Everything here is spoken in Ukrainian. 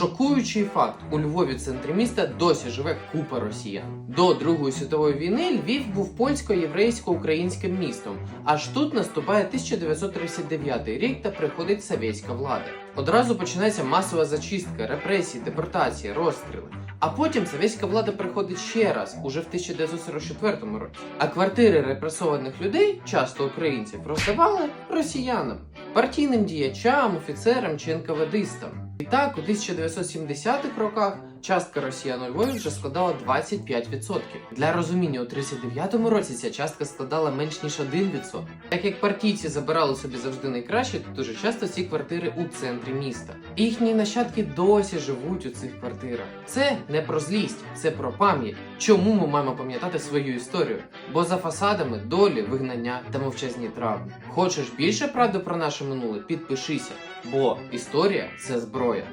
Шокуючий факт: у Львові, центрі міста, досі живе купа росіян. До Другої світової війни Львів був польсько-єврейсько-українським містом. Аж тут наступає 1939 рік та приходить совєтська влада. Одразу починається масова зачистка, репресії, депортації, розстріли. А потім совєтська влада приходить ще раз, уже в 1944 році. А квартири репресованих людей, часто українців, роздавали росіянам, партійним діячам, офіцерам чи НКВДистам. І так, у 1970-х роках частка росіян у Львові вже складала 25%. Для розуміння, у 39-му році ця частка складала менш ніж 1%. Так як партійці забирали собі завжди найкраще, то дуже часто ці квартири у центрі міста. Їхні нащадки досі живуть у цих квартирах. Це не про злість, це про пам'ять. Чому ми маємо пам'ятати свою історію? Бо за фасадами долі, вигнання та мовчазні травми. Хочеш більше правди про наше минуле? Підпишися, бо історія це зброя.